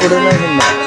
করে না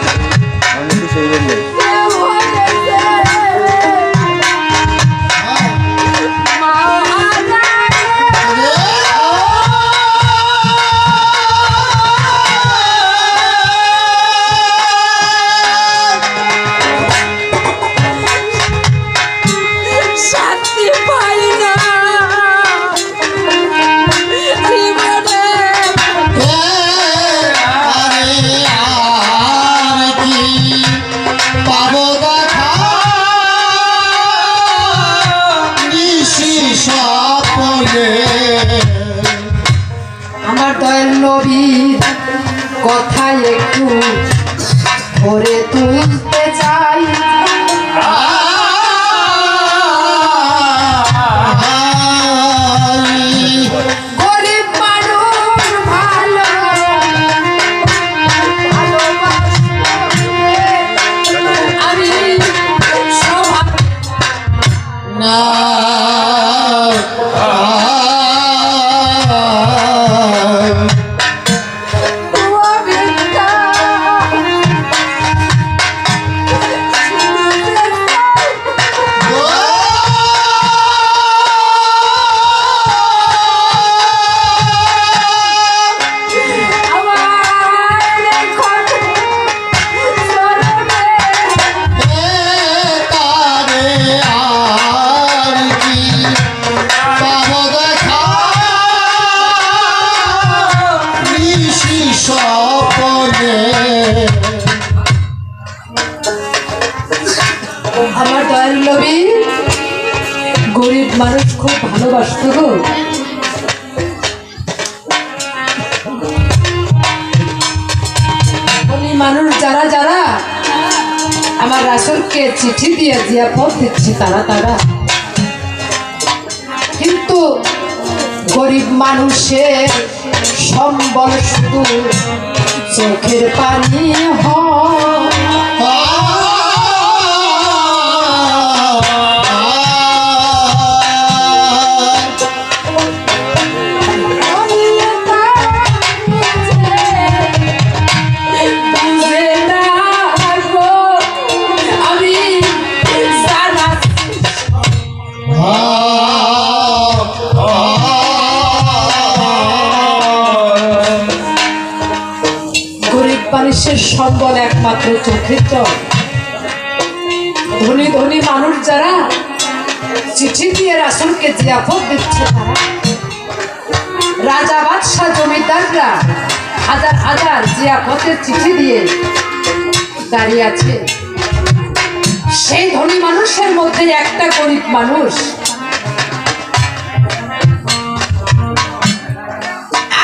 ভালোবাসত গো। মানুষ যারা যারা, আমার রাসুলকে চিঠি দিয়ে জিয়াপথ দিচ্ছে তারা তারা। কিন্তু গরিব মানুষের সম্বল শুধু চোখের পানি হয়। মানুষের সম্বল একমাত্র চোখের জল। ধনী ধনী মানুষ যারা চিঠি দিয়ে রাসুলকে জিয়াফত দিচ্ছে তারা। রাজা, বাদশাহ, জমিদাররা হাজার হাজার জিয়াফতের চিঠি দিয়ে দাঁড়িয়ে আছে। সেই ধনী মানুষের মধ্যে একটা গরিব মানুষ।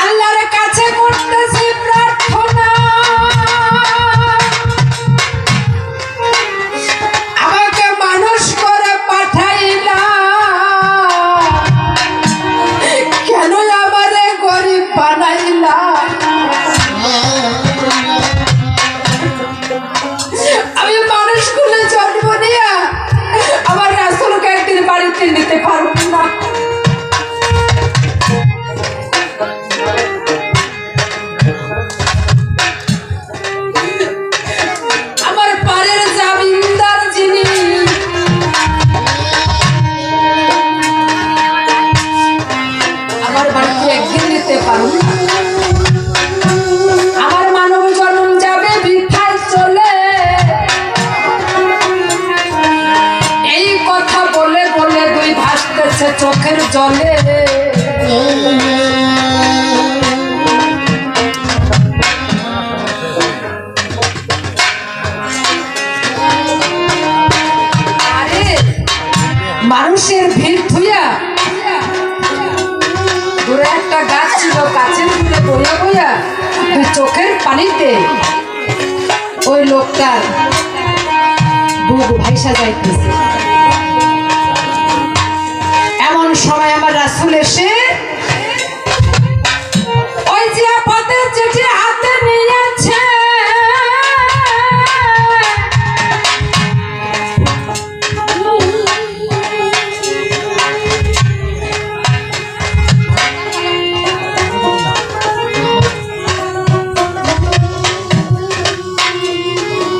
আল্লাহর কাছে করতেছি ছিল কাছের দিকে বইয়া বইয়া তুই চোখের পানিতে ওই লোকটার বুক ভাইসা যাইতেছে। এমন সময় আমার রাসুল এসে ওই যে পথের চিঠি হাতে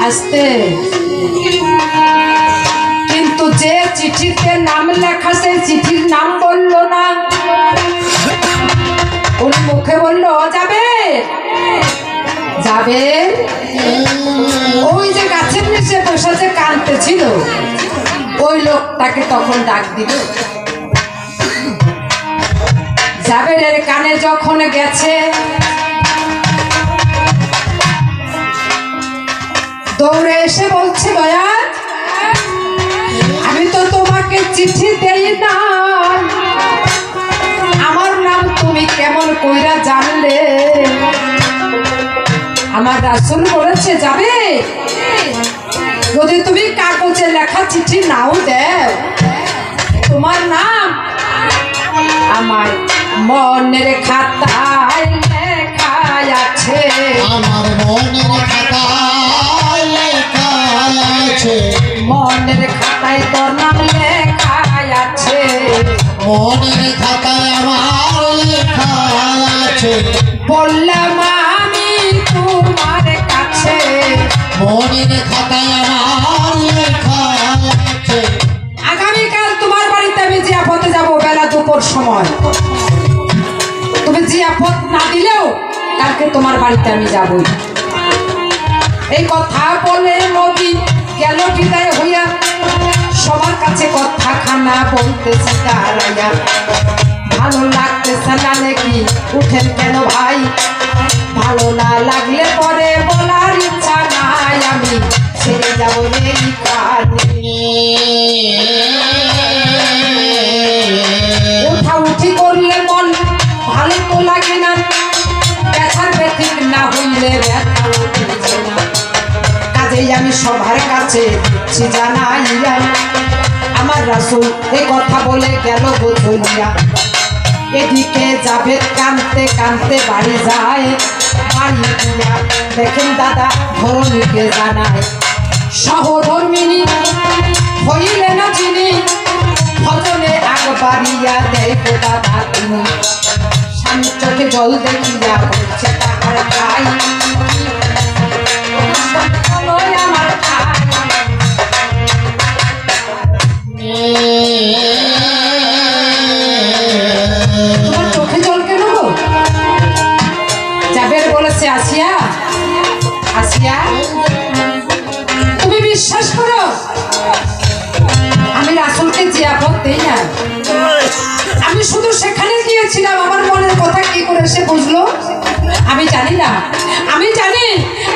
আসতে। কিন্তু যে চিঠিতে নাম লেখা সেই চিঠির নাম বলল না। উনি মুখে বলল যাবে? যাবে। ওই যে গাছের নিচে বসে যে কানতে ছিল ওই লোকটাকে তখন ডাক দিল। জাবেরের কানে যখন গেছে দৌড়ে এসে বলছে দয়া আমি তো তোমাকে চিঠি দেই না। আমার নাম তুমি কেমন কইরা জানলে? আমার রাসুল বলেছে, যাবে। যদি তুমি কাগজে লেখা চিঠি নাও দেও, তোমার নাম আমার মনের খাতায় লেখা আছে। আমার মনের খাতায় আছে। মনের খাতায় তোর নাম লেখা আছে। মনের খাতায় আমার লেখা আছে। বললাম আমি তোমার কাছে। মনের খাতায় আমার লেখা আছে। আগামীকাল তোমার বাড়িতে আমি জিয়াপথে যাব বেলা দুপুর সময়। তুমি জিয়াপথ না দিলেও কালকে তোমার বাড়িতে আমি যাবই। এই কথা বলে নদী গেল বিদায় হইয়া, সবার কাছে কথা খানা বলতেছে দাঁড়াইয়া। ভালো লাগতেছে না নাকি? উঠেন কেন ভাই? ভালো না লাগলে পরে বলার ইচ্ছা নাই আমি। ছেড়ে যাব এই কানে উঠা উঠি করলে মন ভালো তো লাগে না। ব্যথার ব্যথিক না হইলে ব্যথা আমি সবার কাছে আমার রাসুল এ কথা বলে গেল বোঝইয়া এদিকে যাবে কানতে কানতে বাড়ি যায় দেখেন দাদা ধরণীকে জানায়। সহধর্মিনী হইলে না চিনি, ভজনে আগ বাড়িয়া দেয় দাদা তুমি। স্বামীর চোখে জল দেখিয়া বলছে তাহার আসিয়া আসিয়া। তুমি বিশ্বাস করো? আমি রাসুলকে জিয়াপত দেই না। আমি শুধু সেখানে গিয়েছিলাম। আমার মনের কথা কি করে বুঝলো? আমি জানি না। আমি জানি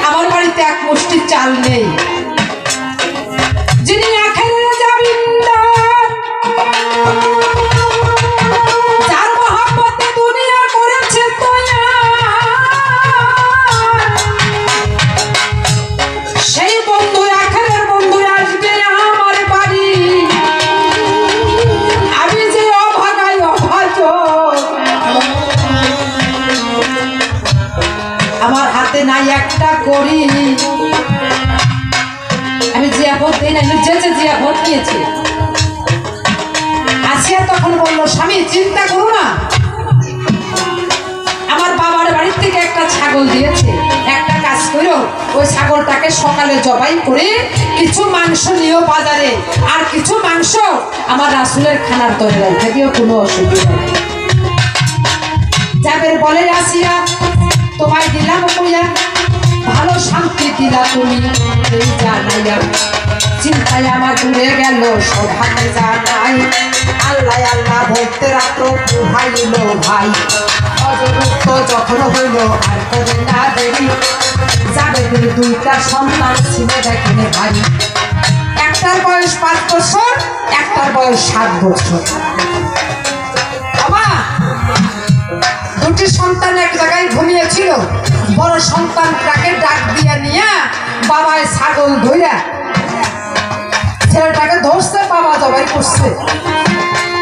আমার বাড়িতে এক মুষ্টি চাল নেই। চিন্তা করো না। আমার বাবার বাড়ির থেকে একটা ছাগল দিয়েছে। একটা কাজ করো, ওই ছাগলটাকে সকালে জবাই করে কিছু মাংস নিও বাজারে। আর কিছু মাংস আমার রাসুলের খানার তৈরি রেখে দিও কোনো অসুবিধা নেই। যাবের বলে আসিয়া তোমায় দিলাম ভালো শান্তি দিলা তুমি জানাইয়া চিন্তায় আমার দূরে গেল হাতে জানাই। আল্লাহ আল্লাহ বলতে রাত্র ভাইল ভাই। অযুক্ত যখন হইল, আর করে না দেরি। যাবে দুইটা সন্তান ছিল দেখেনে ভাই। একটার বয়স পাঁচ বছর, একটার বয়স সাত বছর। দুটি সন্তান এক জায়গায় ঘুমিয়েছিল। বড় সন্তানটাকে ডাক দিয়ে নিয়ে বাবায় ছাগল ধইরা ছেলেটাকে ধরছে বাবা জবাই করছে।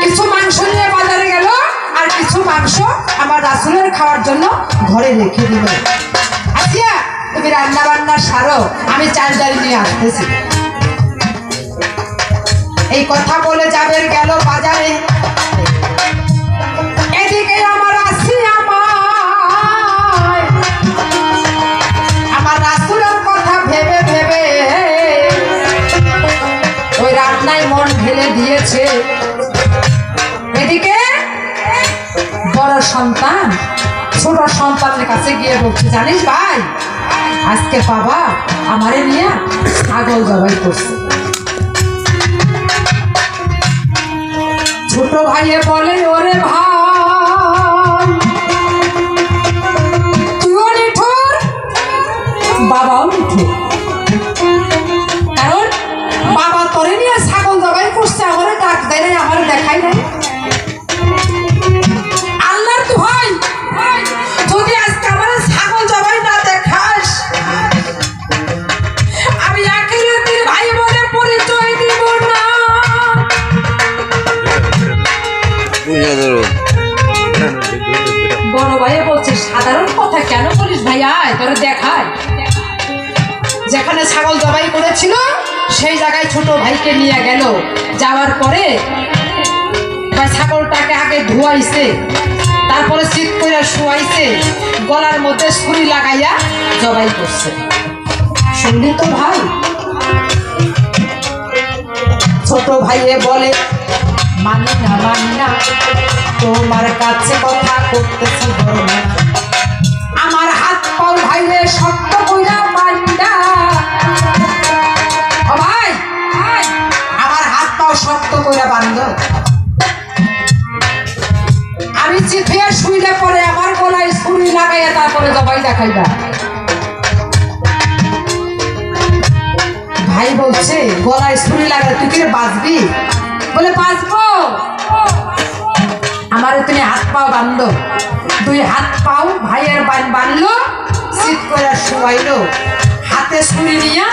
কিছু মাংস নিয়ে বাজারে গেল, আর কিছু মাংস আমার রাসুলের খাওয়ার জন্য ঘরে রেখে দিল। আচ্ছা তুমি রান্না বান্না সারো, আমি চাল ডাল নিয়ে আসতেছি। এই কথা বলে যাবে গেল বাজারে? হয়েছে এদিকে বড় সন্তান, ছোট সন্তানের কাছে গিয়ে বলছে, জানিস ভাই, আজকে বাবা আমারে নিয়ে ছাগল জবাই করছে। ছোট ভাইয়ে বলে, ওরে ভাই, তুইও নিঠুর, বাবাও নিঠুর। দেয় নাই ধুয়াইছে। তারপরে চিত করে শুয়াইছে, গলার মধ্যে ছুরি লাগাইয়া জবাই করছে। শুনলি তো ভাই? ছোট ভাইয়ে বলে, মানি না মানি না, তোমার কাছে কথা করতেছি আমার হাত পাও ভাইরে শক্ত কইরা মানি না। ভাই, আমার হাত পাও শক্ত কইরা বান্ধ। শুইলে পরে আমার গলায় লাগাইয়া তারপরে দেখাইবা। ভাই বলছে গলায় লাগাই তুই বাঁচবি? বলে, বাঁচবো। তুমি হাত পাও বান্ধ। দুই হাত পাও ভাইয়ের বান বানলো শীত করে শুয়াইলো। হাতে ছুরি নিয়া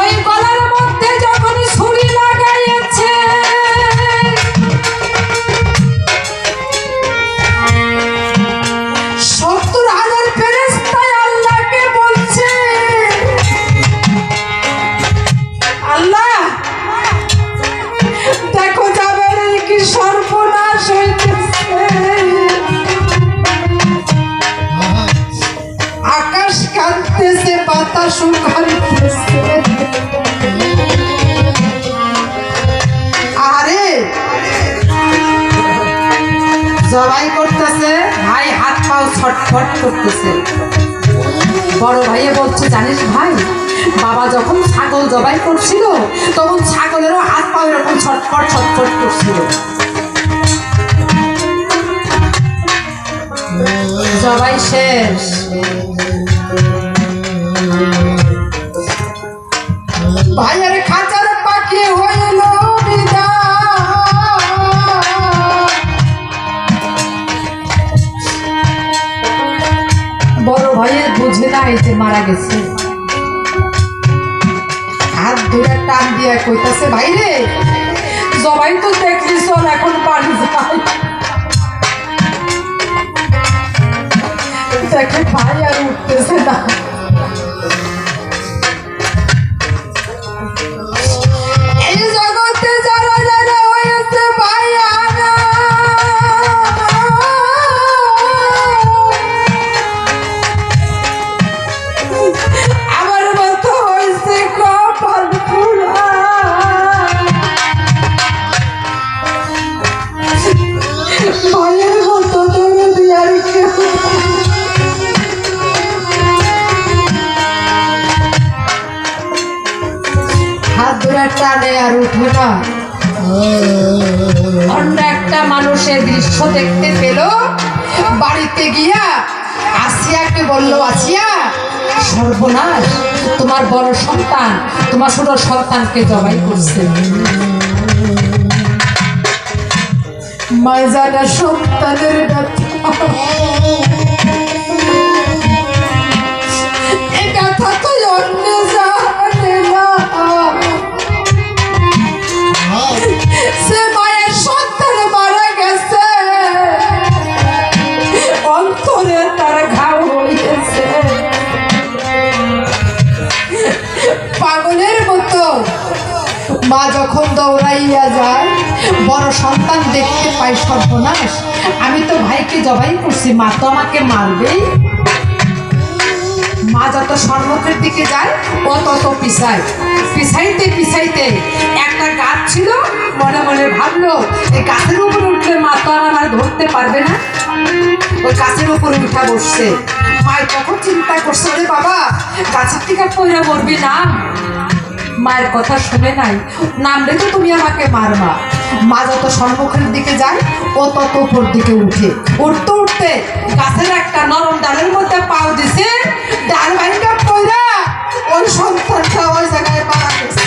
ওই কাঁদতেছে বাতাস কাঁদতেছে আরে জবাই করতেছে, ভাই হাত পাও ছটফট করতেছে। বড় ভাইয়ে বলছে, জানিস ভাই, বাবা যখন ছাগল জবাই করছিল, তখন ছাগলেরও হাত পা এরকম ছটফট ছটফট করছিল। জবাই শেষ। ভাইয়ের খাঁচার পাখি হইল বড় ভাইয়ের বুঝে নাই যে মারা গেছে। হাত ধরে টান দিয়ে কইতাছে ভাই রে জবাই তো দেখলি চল এখন বাড়ি সন্তান তোমার ছোট সন্তানকে জবাই করছে। মাজানা সন্তানের ব্যথা। মা যখন দৌড়াইয়া যায়, বড় সন্তান দেখতে পাই সর্বনাশ। আমি তো ভাইকে জবাই করছি, মা, তো আমাকে মারবেই। মা যত সম্মুখের দিকে যায়, ও তত পিছায়। পিছাইতে পিছাইতে একটা গাছ ছিল, মনে মনে ভাবলো, এই গাছের উপর উঠলে মা তো আর আমার ধরতে পারবে না? ওই গাছের উপর উঠা বসছে। মায় তখন চিন্তা করছে রে বাবা, গাছের থেকে পয়রা মরবি না? মায়ের কথা শুনে নাই। নামলে তো তুমি আমাকে মারবা। মা যত সম্মুখের দিকে যায়, ও তত উপর দিকে উঠে। উঠতে উঠতে গাছের একটা নরম ডালের মধ্যে পাও দিছে। ডাল ভাইটা পয়রা ওই সন্তানটা ওই জায়গায় মারা গেছে।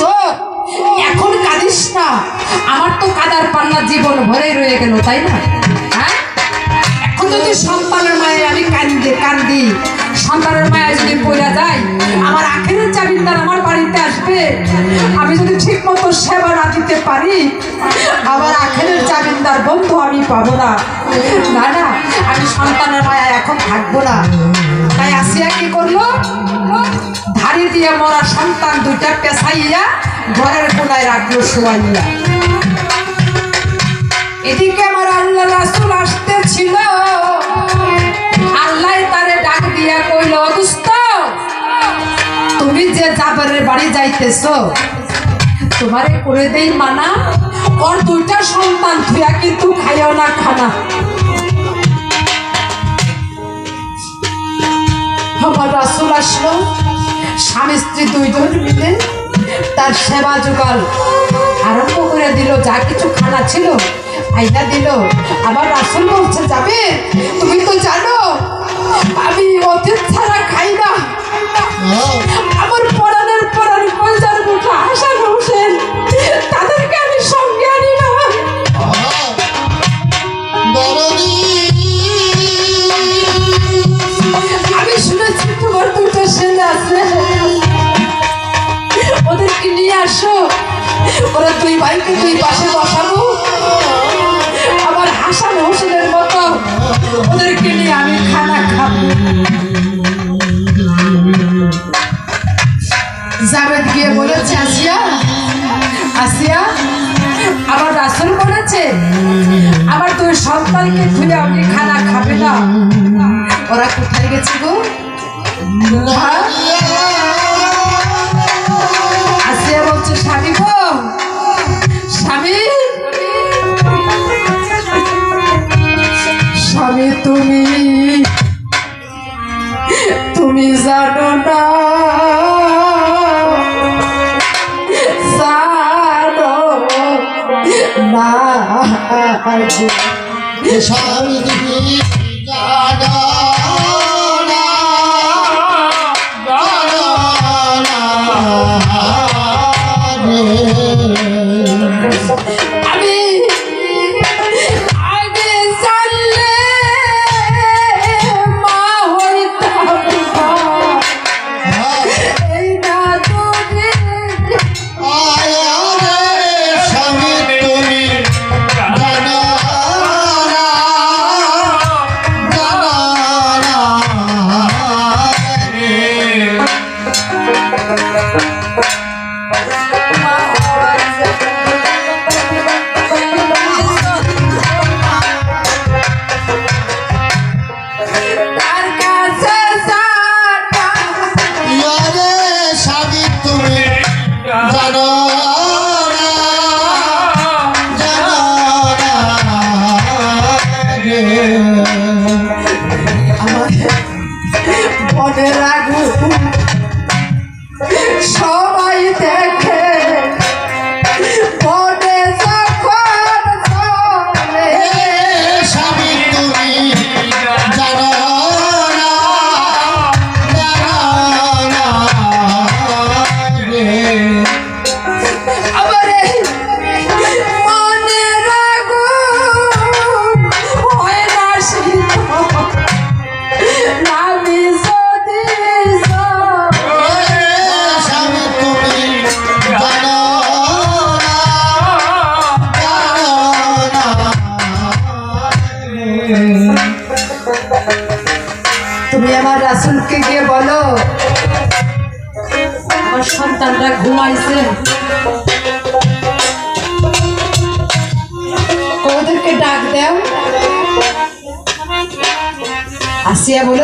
চোখ এখন কাঁদিস না। আমার তো কাদার পান্না জীবন ভরে রয়ে গেল তাই না? যদি সন্তানের মায়ে আমি কান্দি কান্দি, সন্তানের মায়া যদি পড়া যায়, আমার আখেরের চাবিন্দার আমার বাড়িতে আসবে। আমি যদি ঠিক মতো সেবা না দিতে পারি, আমার আখেরের চাবিন্দার বন্ধু আমি পাবো না। না আমি সন্তানের মায়া এখন থাকব না। তাই আসিয়া কি করল? ধারি দিয়ে মরা সন্তান দুইটা পেছাইয়া ঘরের কোনায় রাখল, শোয়াইয়া। এদিকে আমার আল্লাহ রাসুল আসতে ছিল আল্লাহ তারে ডাক দিয়া কইল অদুস্ত তুমি যে জাবরের বাড়ি যাইতেছ, তোমারে করে দেই মানা, ওর দুইটা সন্তান থুয়া কিন্তু খাইও না, খানা। আমার রাসুল আসলো, স্বামী স্ত্রী দুইজন মিলে তার সেবা জোগাল আরম্ভ করে দিল, যা কিছু খানা ছিল আইনা দিল। আমার রাসুল বলছে, যাবে? তুমি তো জানো, আমি অতীত ছাড়া খাই না। আমার পরানের পরান কলজার মুখা আশা হোসেন, তাদেরকে আমি সঙ্গে আনি না। আমি শুনেছি তোমার দুটো ছেলে আছে। ওদেরকে নিয়ে আসো। ওরা দুই ভাইকে দুই পাশে বসাবো। হাসান হোসেনের মতো ওদেরকে নিয়ে আমি খানা খাব। জাবেদ গিয়ে বলেছে, আসিয়া আসিয়া, আমার রাসুল বলেছে, আমার দুই সন্তানকে খুলে আপনি খানা খাবে না। ওরা কোথায় গেছে গো? হ্যাঁ? আসিয়া বলছে, স্বামী স্বামী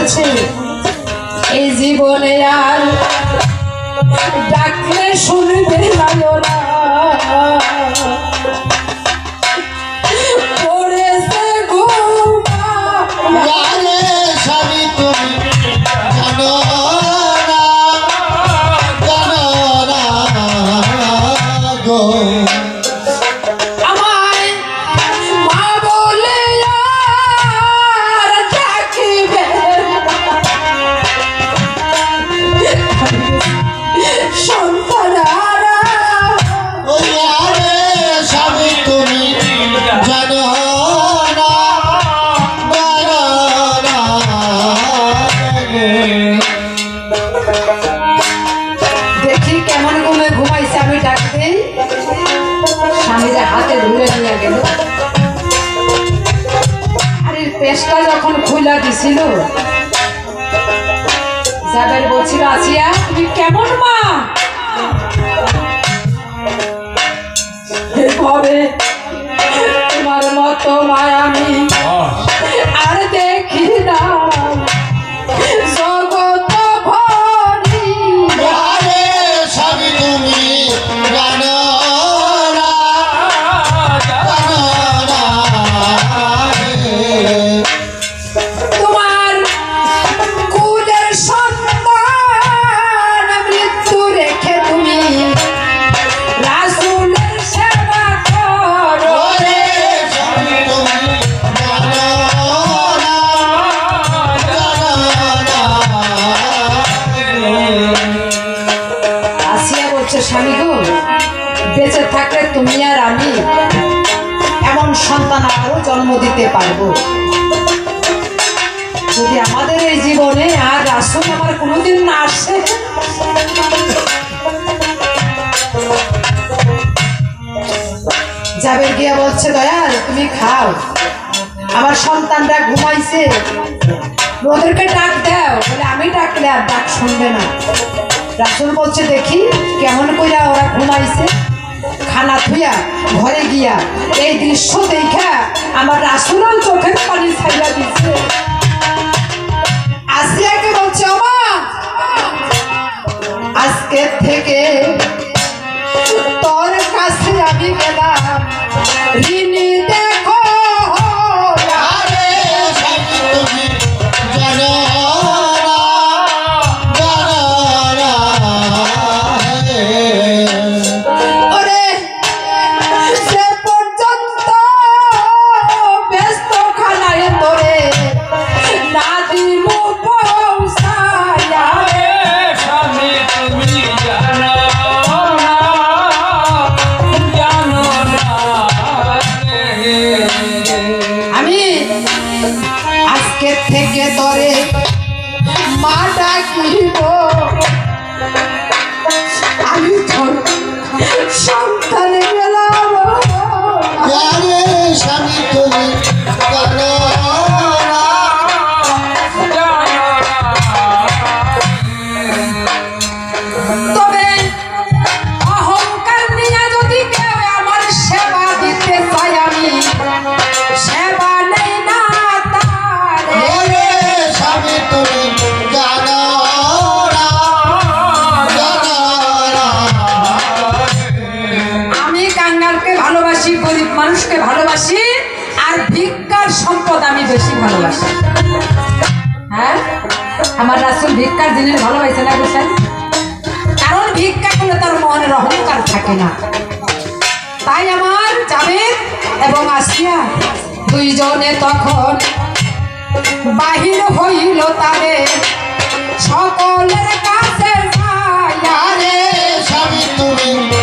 আসিয়া এই জীবনে আর ডাকলে শুনবে না ওরা। পড়েছে ঘুমা খুলা দিছিল জাবের বলছিল আসিয়া তুমি কেমন মা? হবে তোমার মতো মায়ামি আর দেখি না। তুমি আর আমি এমন সন্তান আরও জন্ম দিতে পারব। যদি আমাদের এই জীবনে আর রাসুল আমার কোনোদিন না আসে যাবে গিয়া বলছে, দয়াল, তুমি খাও। আমার সন্তানরা ঘুমাইছে। ওদেরকে ডাক দাও। বলে, আমি ডাকলে আর ডাক শুনবে না। রাসুল বলছে, দেখি কেমন কইরা ওরা ঘুমাইছে। খানা থুইয়া ঘরে গিয়া এই দৃশ্য দেখা আমার রাসুলও চোখের পানি ছাইয়া দিচ্ছে আসিয়াকে বলছে আমা আজকে থেকে তোর কাছে আমি গেলাম। ঋণী আমার রাসুল ভিক্ষার জিনিস ভালোবাসে না বুঝছেন কারণ ভিক্ষা করলে তার মনের অহংকার থাকে না? তাই আমার যাবে এবং আসিয়া দুইজনে তখন বাহির হইল তাদের সকলের কাছে আরে তুমি।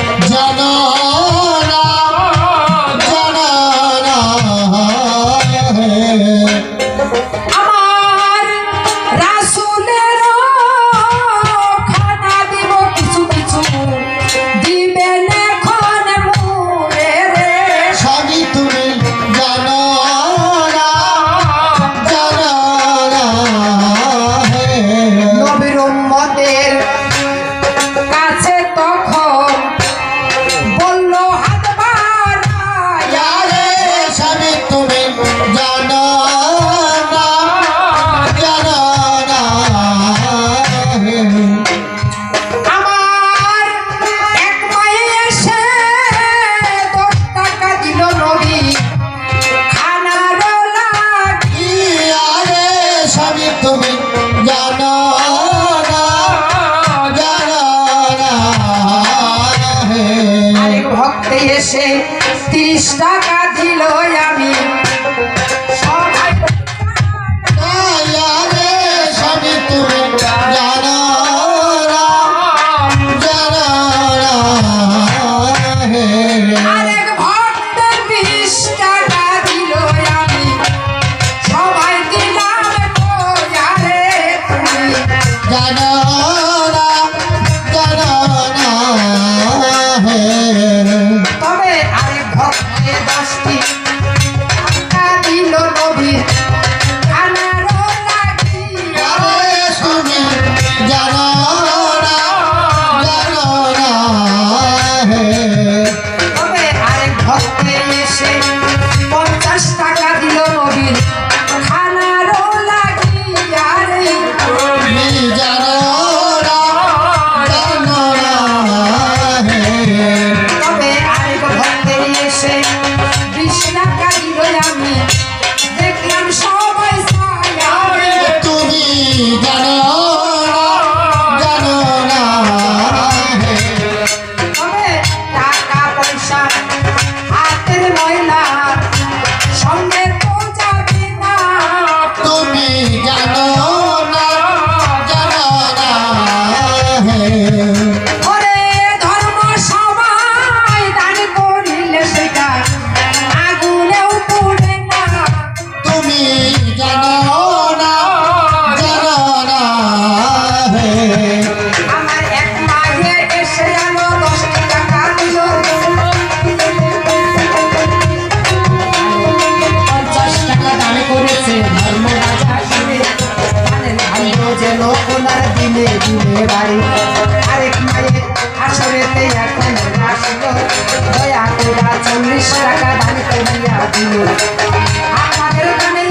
যেন ওনার দিনে দিনে বাড়ি। আরেক মায়ের আসরেতে এখন আসল। দয়া করা চল্লিশ টাকা দান করিয়া দিল। আমাদের গানে